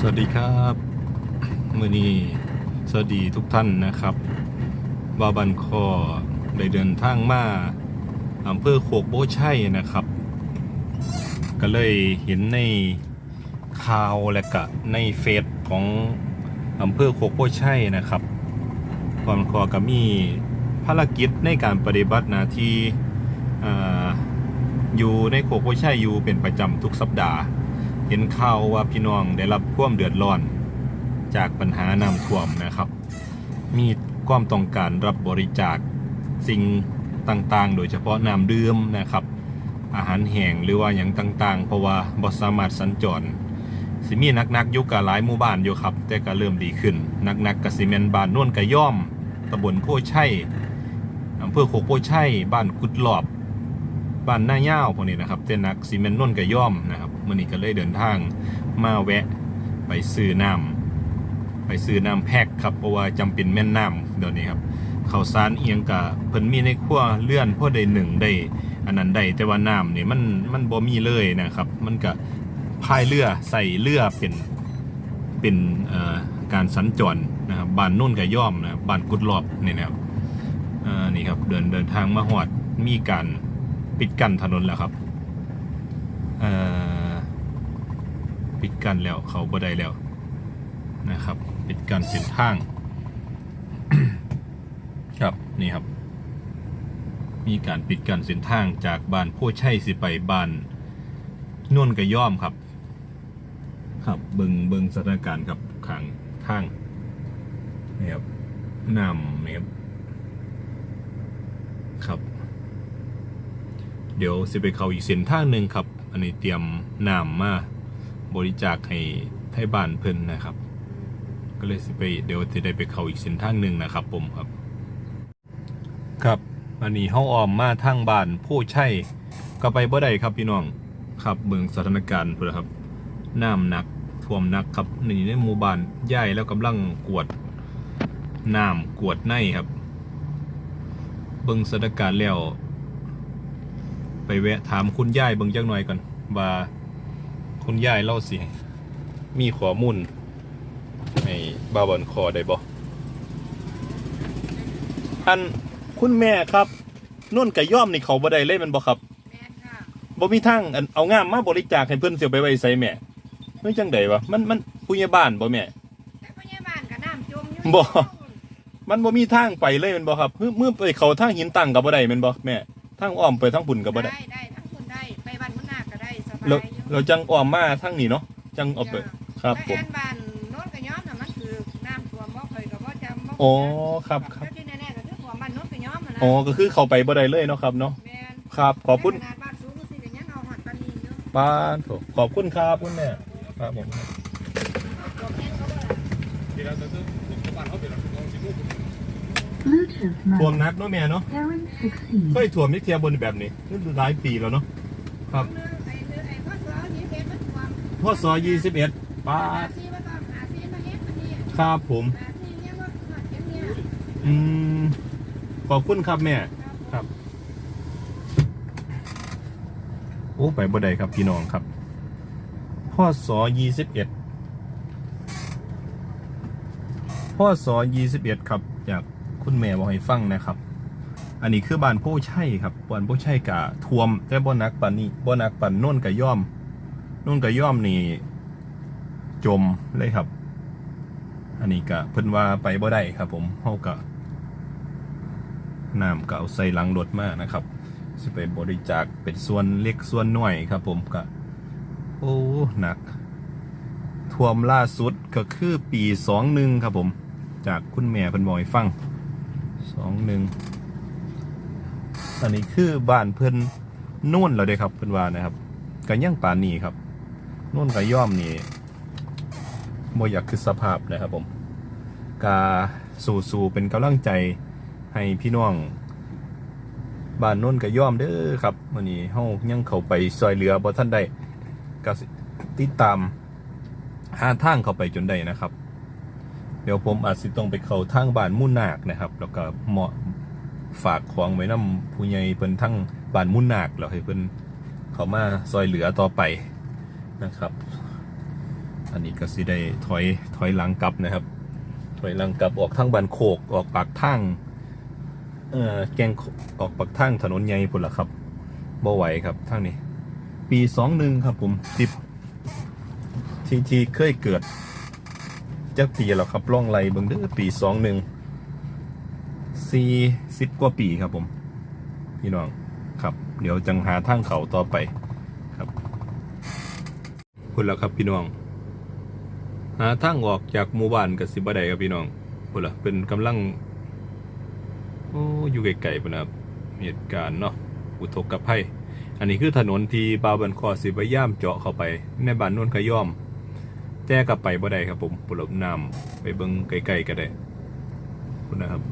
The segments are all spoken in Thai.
สวัสดีครับมือนี้สวัสดีทุกท่านนะครับบาบันคอได้เดินทางมาอำเภอโคกโบชัยนะครับ ก็เลยเห็นในข่าวและก็ในเฟซของอำเภอโคกโบชัยนะครับบาบันคอก็มีภารกิจในการปฏิบัติหน้าที่ออยู่ในโคกโบชัยอยู่เป็นประจำทุกสัปดาห์ เห็นข่าวว่าพี่น้องได้รับความเดือดร้อน จากปัญหาน้ำท่วมนะครับ มีความต้องการรับบริจาคสิ่งต่างๆ โดยเฉพาะน้ำดื่มนะครับ อาหารแห้งหรือว่าอย่างต่างๆ เพราะว่าบสามารถสัญจรสิมีนักๆยู่กับหลายหมู่บ้านอยู่ครับ แต่ก็เริ่มดีขึ้นนักๆกะสิเมนบ้านน่วนกะย่อมตำบลโพชัยอำเภอโคกโพชัยบ้านกุดหลอบ บ้านหน้าย่าวพวกนี้นะครับเต้นนักซีเมนต์นนท์กะย่อมนะครับมื่อนี้ก็เลยเดินทางมาแวะไปซื้อน้ำไปซื้อน้ำแพ็คครับเพราะว่าจำเป็นแม่นน้ำเดี๋ยวนี้ครับข้าวสารเอียงกะเพิ่นมีในครัวเลื่อนพ่อได้หนึ่งได้อันนั้นได้แต่ว่าน้ำนี่มันมันบ่มีเลยนะครับ มันก็พายเรือใส่เรือเป็นเป็นเอ่อการสัญจรนะครับบ้านนุ่นกะย่อมนะบบ้านกุดรอบนี่นะครับนี่ครับเดินเดินทางมาหอดมีการ ปิดกั้นถนนแล้วครับเอ่อปิดกั้นแล้วเขาบ่ได้แล้วนะครับ ปิดกั้นเส้นทาง ครับนี่ครับ มีการปิดกั้นเส้นทางจากบ้านโพชัยสิไปบ้านนวนกระย่อมครับ ครับเบิงเบิงสถานการณ์ครับข้างทางนี่ครับน้ำนี่ครับครับ เดี๋ยวสิไปเขาอีกเส้นทางหนึ่งครับ อันนี้เตรียมน้ำมาบริจาคให้ให้บ้านเพิ่นนะครับ ก็เลยสิไปเดี๋ยวจะได้ไปเขาอีกเส้นทางหนึ่งนะครับ ผมครับ ครับอันนี้เฮาออมมาทางบ้านผู้ใช่ก็ไปบ่ได้ครับพี่น้องครับเบิ่งสถานการณ์เพื่อครับน้ำหนักท่วมหนักครับนี่ในหมู่บ้านใหญ่แล้วกำลังกวดน้ำกวดในครับ เบิ่งสถานการณ์แล้ว ไปแวะถามคุณยายเบิ่งจักหน่อยก่อนว่าคุณยายเล่าสิมีข้อมูลให้บาบอนคอได้บ่อันคุณแม่ครับนุ่นกะย่อมนี่เขาบ่ได้เลยแมันบ่ครับแม่นค่ะบ่มีทางอันเอางามมาบริจาคให้เพิ่นเสียไปไว้ใส่แม่เฮ้ยจังไดวะมันมันผู้ใหญ่บ้านบ่แม่แต่พยาบาลก็น้ำจมอยู่บ่มันบ่มีทางไปเลยแมันบ่ครับเมื่อเมื่อไปเขาทางหินตั้งก็บ่ได้แม่นบ่แม่ ทางอ้อมไปทางบุญก็บ่ได้ ได้ได้ทั้งคุณได้ไปบ้านมุนาก็ได้สบายเราอยู่เราจังอ้อมมาทางนี้เนาะจังเอาไปครับผมไปอันบ้านโน้นกระย้อมน่ะมันคือน้ำท่วมบ่เคยก็บ่จำบ่อ๋อครับครับ แล้วที่แน่ๆก็คือท่วมบ้านโน้นกระย้อมนั่นล่ะอ๋อก็คือเขาไปบ่ได้เลยเนาะครับเนาะแม่นครับ ขอบคุณขนาดบ้านสูงสิก็ยังเอาหอดปานนี้อยู่ ป้าโถขอบคุณครับคุณแม่ครับผม ท่วมแห้งเขาบ่ล่ะ Bluetooth ท่วม mode. นักเนาะแม่เนาะ Parent 16. เคยท่วมนิเทียบนแบบนี้นี่หลายปีแล้วเนาะครับไอ้เรื่องไอ้พ่อสาวนี่เป็นมันท่วมพ่อซอย21ป้าหาซีบ่ต้องหาซีมาเฮ็ดอันนี้ครับผมหาซีเนี่ยว่าหอดแค่เนี้ยอืม ขอบคุณครับแม่ ครับ โอ้ ไปบ่ได้ครับพี่น้องครับ พ่อสอยี่สิบเอ็ดพ่อสอยี่สิบเอ็ดครับจาก คุณแม่บอกให้ฟังนะครับ อันนี้คือบ้านโพชัยครับบ้านโพชัยกะทวมแต่บ่นักปันนี้บ่นักปันโน่นกะย่อมโน่นกะย่อมนี่จมเลยครับ อันนี้กะเพิ่นว่าไปบ่ได้ครับ ผมเฮากะน้ำก็เอาใส่หลังรถมานะครับสิไปบริจาคเป็นส่วนเล็กส่วนน้อยครับ ผมก็โอ้หนักท่วมล่าสุดก็คือปีสองหนึ่งครับผม จากคุณแม่เพิ่นบอกให้ฟัง สองหนึ่งอันนี้คือบ้านเพิ่อนนุ่นแล้วเด้ครับเพิ่อนว่านะครับกันยังป่านนี้ครับนุ่นกับย่อมนี่บ่อยากคือสภาพนะครับผมกาสู่ๆเป็นกำลังใจให้พี่น้องบ้านโน้นก็ย่อมเด้อครับวันนี้เฮายังเข้าไปซอยเหลือบ่ท่านได้ก็ติดตามหาทางเข้าไปจนได้นะครับ เดี๋ยวผมอาจสิต้องไปเข้าทางบ้านมุ่นนาคนะครับ แล้วก็เหมาะฝากของไว้นํผู้ใหญ่เพิ่นทั้งบ้านมุ่นนาคแล้วให้เพิ่นเข้ามาซอยเหลือต่อไปนะครับ อันนี้ก็สิได้ถอยถอยหลังกลับนะครับ ถอยหลังกลับออกทางบันโคกออกปากทางเอ่อแกงออกปากทางถนนใหญ่พุ่นละครับบ่ไหวครับทางนี้ ปีสองหนึ่งครับผมสิบทีทีเคยเกิด จักปีแล้วครับล่องไรเบิงเด้อปีสองหนึ่งสี่สิบกว่าปีครับผม พี่น้องครับ เดี๋ยวจังหาทางเขาต่อไปครับพุ่นแล้วครับพี่น้อง หาทางออกจากหมู่บ้านกับสิบไดครับพี่น้องพุ่นละเป็นกำลังโอ้อยู่ไกลๆพุ่นนะครับเหตุการณ์เนาะอุทกภัยอันนี้คือถนนที่บาบันคอสิพยายามเจาะเข้าไป ในบ้านนวนกระย่อม แต่กลับไปบ่ได้ครับผมปุรบน้ำไปเบิ่งไกลๆก็ได้คุณนะครับ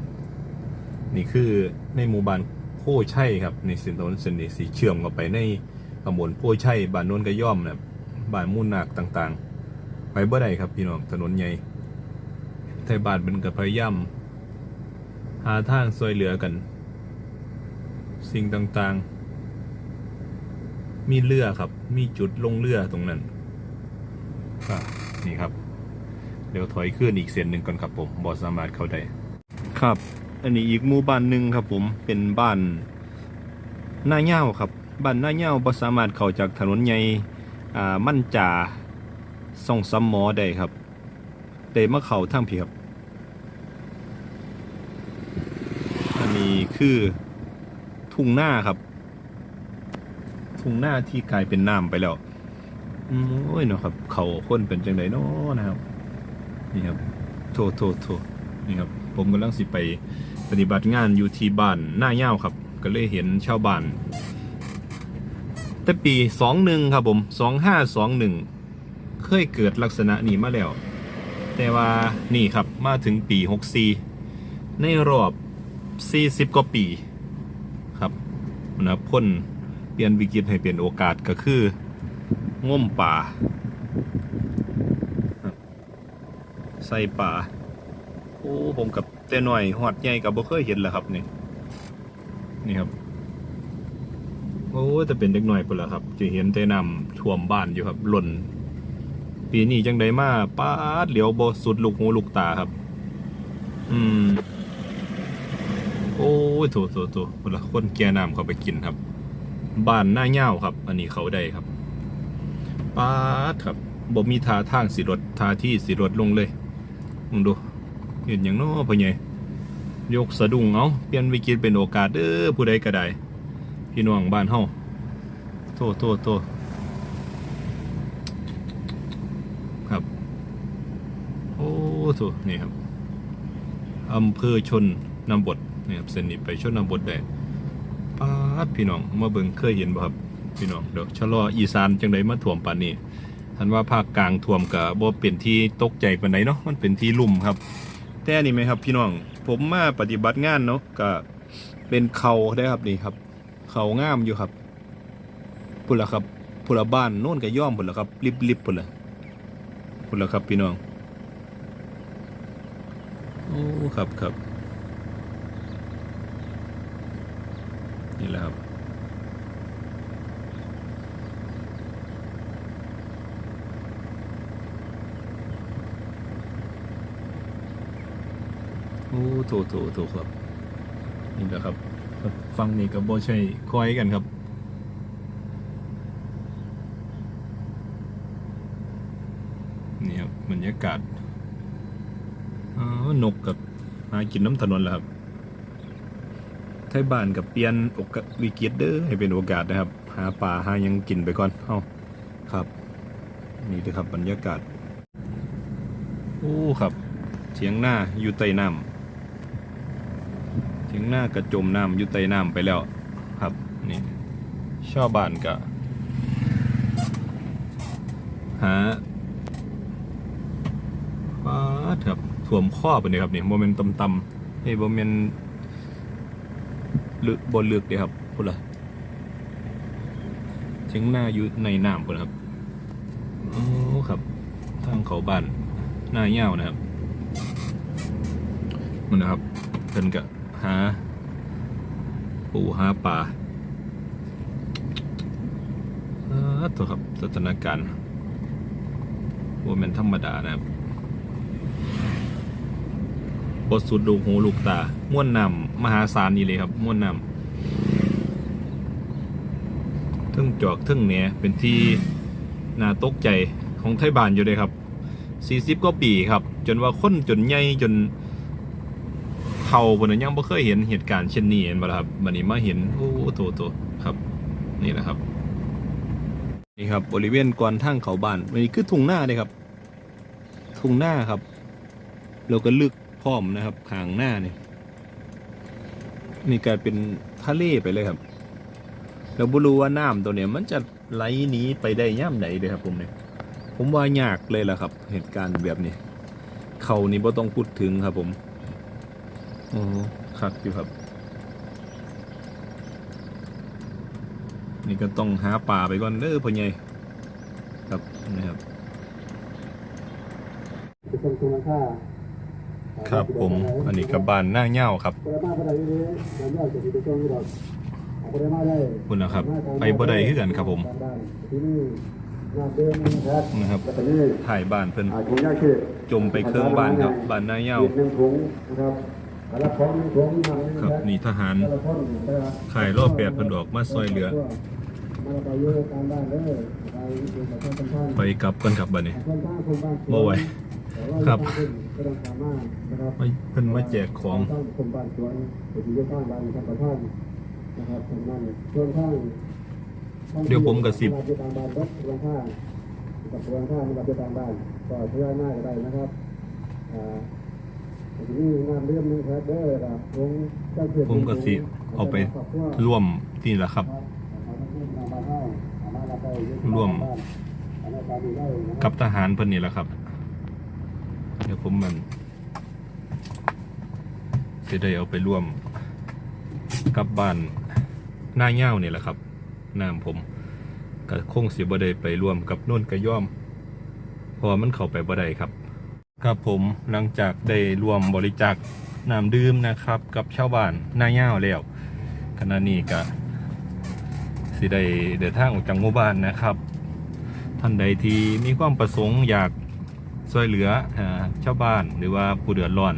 นี่คือในหมู่บ้านโพชัยครับในสินถนนเสนีสีเชื่อมเข้าไปในตำบลโพชัยบ้านนวนกระย่อมนะบ้านมูนนากต่างๆ ไปบ่ได้ครับพี่น้องถนนใหญ่ไทยบ้านเป็นกับพยายามหาทางช่วยเหลือกัน สิ่งต่างๆ มีเรือครับ มีจุดลงเรือตรงนั้น นี่ครับเดี๋ยวถอยขึ้นอีกเส้นหนึ่งก่อนครับผมบอสามารถเข้าได้ครับ อันนี้อีกหมู่บ้านหนึ่งครับผมเป็นบ้านหน้าเง่าครับบ้านหน้าเง่าบอสามารถเข้าจากถนนใหญ่อ่ามั่นจ่าส่องซ้ำหมอได้ครับได้มาเข้าทางพี่ครับอันนี้คือทุ่งหน้าครับ ทุ่งหน้าที่กลายเป็นน้ำไปแล้วอืม โอ้ยเนาะครับ เขาคนเป็นจังไดเนาะนะครับ นี่ครับ โทโทโทนี่ครับ ผมกำลังสิไปปฏิบัติงานอยู่ที่บ้านหน้าเย่าครับ ก็เลยเห็นชาวบ้าน แต่ปีสองหนึ่งครับผมสองห้าสองหนึ่งเคยเกิดลักษณะนี้มาแล้ว แต่ว่านี่ครับมาถึงปีหกสี่ในรอบสี่สิบกว่าปี ครับนะครับพ่นเปลี่ยนวิกฤตให้เปลี่ยนโอกาสก็คือ ง่มป่า ใส่ป่า โอ้ ผมกับแต่หน่อยหอดใหญ่กับบ่เคยเห็นแหละครับนี่ นี่ครับ โอ้แต่เป็นเด็กหน่อยปุ่นละครับ จะเห็นแต่น้ำท่วมบ้านอยู่ครับหล่น ปีนี้จังไดมาป้าดเหลียวบ่สุดลูกหูลูกตาครับ อืม โอ้ยโถโถโถเวลาคนแก่น้ำเขาไปกินครับ บ้านหน้าเง่าครับ อันนี้เขาได้ครับ ป้าดครับบ่มีท่าทางสิรถท่าที่สิรถลงเลยมึงดู เห็นอย่างน้อพ่อใหญ่ยกสะดุ้งเอาเปลี่ยนวิกฤตเป็นโอกาสเด้อผู้ใดก็ได้พี่น้องบ้านเฮาโทษโทษโทษครับ โอ้โถนี่ครับอำเภอชนนบทนี่ครับเส้นนี้ไปชนนบทได้ป้าดพี่น้องมาเบิ่งเคยเห็นบ่ครับ พี่น้องเดี๋ยวชะลออีสานจังไดมาท่วมปานนี้ท่านว่าภาคกลางท่วมก็บ่เป็นที่ตกใจปานใดเนาะมันเป็นที่ลุ่มครับ แต่นี่ไหมครับ พี่น้องผมมาปฏิบัติงานเนาะก็เป็นเขาได้ครับนี่ครับ เขางามอยู่ครับพุ่นละครับพุ่นละบ้านโน่นก็ย่อมพุ่นละครับริบๆพุ่นละพุ่นละครับ พี่น้องโอ้ครับครับนี่แหละครับ โอ้โถโถโถครับ นี่แหละครับฟังนี่กับโบใช่คอยกันครับนี่ครับบรรยากาศอ๋อนกกับหากินน้ำถนนแหล้วครับ ไทยบ้านกับเปลี่ยนโอกาสวิกฤตเด้อให้เป็นโอกาสนะครับ หาป่าหายังกินไปก่อนเอ้าครับ นี่เด้อครับบรรยากาศ โอ้ครับเถียงหน้าอยู่ใต้น้ำ ถียงหน้ากระจมน้ำยู่ใต้น้ำไปแล้วครับนี่ชาวบ้านกะหาป้าครับถ่วมข้อไปเลยครับนี่โมเมนต์ต่ำๆเฮ้โมเมนต์ลึกบนลึกเลยครับพุ่นละเชียงหน้าอยู่ในน้ำพุ่นละครับโอ้ครับ ทางเขาบ้านหน้าเง่านะครับมันนะครับเพิ่นกะ หา ปูหาป่าตัวครับสถานการณ์ว่ามันธรรมดานะครับบทสุดลูกหูลูกตา ม่วนนำมหาศาลนี่เลยครับ ม่วนนำทึ่งจอกทึ่งเนี้ยเป็นที่น่าตกใจของไทยบ้านอยู่เลยครับสี่สิบกว่าปีครับ จนว่าคนจนใหญ่จน เขาบนนั้นยังไม่เคยเห็นเหตุการณ์เช่นนี้เห็นบ่ครับวันนี้มาเห็นโอ้โตโตครับนี่แหละครับ นี่ครับบริเวณก่อนทางเขาบ้านมันนี้คือทุ่งหน้าเลยครับ ทุ่งหน้าครับเราก็ลึกพร้อมนะครับขางหน้านี่นี่กลายเป็นทะเลไปเลยครับเราไม่รู้ว่าน้ำตัวเนี้ยมันจะไหลหนีไปได้ย่ำไหนเลยครับผมเนี่ยผมว่ายากเลยล่ะครับ เหตุการณ์แบบนี้ เขานี่บ่ต้องพูดถึงครับผม โอ้คักอยู่ครับ นี่ก็ต้องหาป่าไปก่อนเด้อพ่อใหญ่ครับนะครับเป็นคุณค่าครับผมอันนี้กับบ้านหน้าเง่าครับปรมาภายในนี้มันยอดจะมีตัวตรงนี้ดอกปรมาได้คุณนะครับ ไปบ่ได้คือกันครับผมที่นี่งานเดิมนะครับนะครับแต่นี่ถ่ายบ้านเพิ่นอาถุงยาคือจมไปเครื่องบ้านครับบ้านหน้าเง่าหนึ่งถุงนะ ครับแล้วของหนึ่งถุงมันครับนี่ทหารแต่ละคนนะครับขายรอบแปดเพิ่นออกมาซอยเหลือมาไปเยอะการบ้านเด้อไปดูประชาชนท่านไปกลับกันครับบัดนี้คนบ้านคนบ้านบ่ไหวครับก็ต้องสามารถนะครับมาเพิ่นมาแจกของต้องคนบ้านสวนไปที่บ้านบ้านท่านประธานนะครับตรงนั้นส่วนข้างเดี๋ยวผมกระซิบเวลาที่ตามบ้านรถเวลาข้างกับเวลาข้างเวลาที่ตามบ้านก็เพื่อหน้าก็ได้นะครับ ผมก็สิเอาไปร่วมนี่แหละครับ ร่วมกับทหารเพิ่นนี่แหละครับ เดี๋ยวผมมันจะได้เอาไปร่วมกับบ้านหน้าเง่านี่แหละครับน้ำผมก็คงเสิบ่ได้ไปร่วมกับนุ่นกระย่อม เพราะมันเข้าไปบ่ได้ครับ ครับผมหลังจากได้รวมบริจาคน้ำดื่มนะครับ กับชาวบ้านหน้าเง่าแล้วขณะนี้ก็สิได้เดินทางออกจากหมู่บ้านนะครับ ท่านใดที่มีความประสงค์อยากช่วยเหลือชาวบ้านหรือว่าผู้เดือดร้อน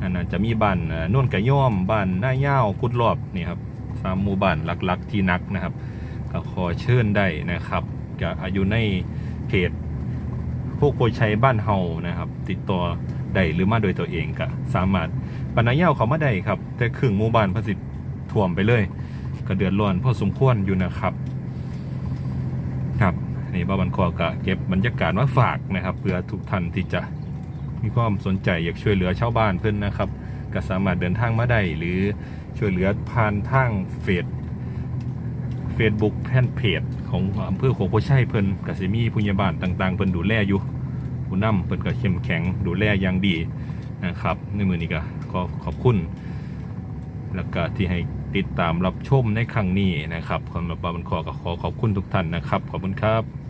อันนั้นจะมีบ้านอ่าโน่นกระย่อมบ้านหน้าเย่าวกุดรอบนี่ครับสามหมู่บ้านหลักๆที่นักนะครับ ก็ขอเชิญได้นะครับก็อายุในเพจ พวกโปรยชัยบ้านเฮานะครับ ติดต่อได้หรือมาโดยตัวเองก็สามารถบ้านนาเย่าเขามาได้ครับ แต่ครึ่งหมู่บ้านพสิทธิ์ท่วมไปเลย ก็เดือดร้อนพอสมควรอยู่นะครับ ครับนี่บ้าบันคอก็เก็บบรรยากาศมาฝากนะครับเพื่อทุกท่านที่จะมีความสนใจอยากช่วยเหลือชาวบ้านเพื่อนนะครับ ก็สามารถเดินทางมาได้หรือช่วยเหลือผ่านทางเฟซ เฟซบุ๊กแฟนเพจของอำเภอโขงโพชัยเพิ่นกสิมีผู้ใหญ่บ้านต่าง ๆ เพิ่นดูแลอยู่ผู้นำเพิ่นก็เข้มแข็งดูแลอย่างดีนะครับ ในมือนี้ก็ขอขอบคุณ แล้วก็ที่ให้ติดตามรับชมในครั้งนี้นะครับสำหรับบ้าบันคอก็ขอขอบคุณทุกท่านนะครับ ขอบคุณครับ